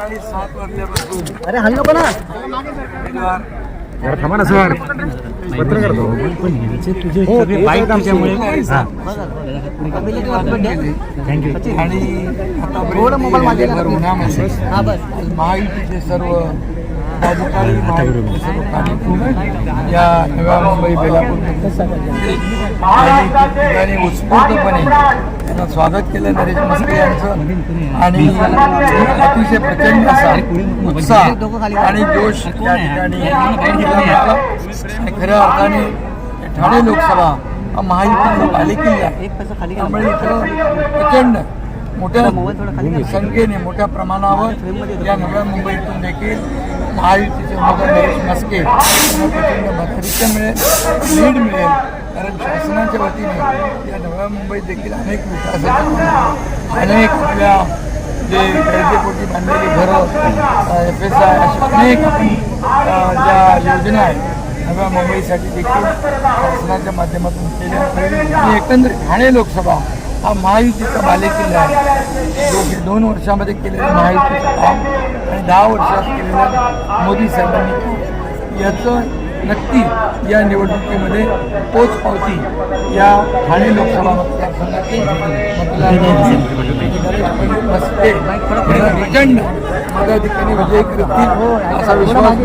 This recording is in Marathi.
सकाळी सात वाजल्यापासून अरे हल्लो पण उमेदवार जरा थांबा ना सर. पत्र करतो. हो ते बाईक तुझ्यामुळे थँक्यू आणि आतापर्यंत उन्हामध्ये हा बस. महायुतीचे सर्व महायुतीचे सर्व या नव्या मुंबई बेलापूर. ठिकाणी उत्स्फूर्तपणे त्यांना स्वागत केलं नरेश मस्के यांचं. आणि अतिशय प्रचंड असा उत्साह आणि जोश या ठिकाणी आणि खऱ्या अर्थाने ठाणे लोकसभा हा महायुतीचा बालेकिल्ला त्यामुळे इथं प्रचंड मोठ्या संख्येने मोठ्या प्रमाणावर या नव्या मुंबईतून देखील महायुतीचे उमेदवार नरेश मस्के प्रचंड मिळेल लीड मिळेल. कारण शासनाच्या वतीने या नव्या मुंबईत देखील अनेक कामं, अनेक आपल्या जे गरजेपोटी बांधलेली घरं एफ एस आय अशा अनेक ज्या योजना आहेत नव्या मुंबईसाठी देखील शासनाच्या माध्यमातून केल्या. आणि एकंदरीत ठाणे लोकसभा हा महायुतीचा बालेकिल्ला आहे जो की दोन वर्षामध्ये केलेलं महायुतीचं काम आणि दहा वर्षात केलेलं मोदी साहेबांनी याचं नक्की या निवडणुकीमध्ये पोचपावती या ठाणे लोकसभा मतदारसंघाचे मतदार प्रचंड मताधिकारी विजय करतील असा विश्वास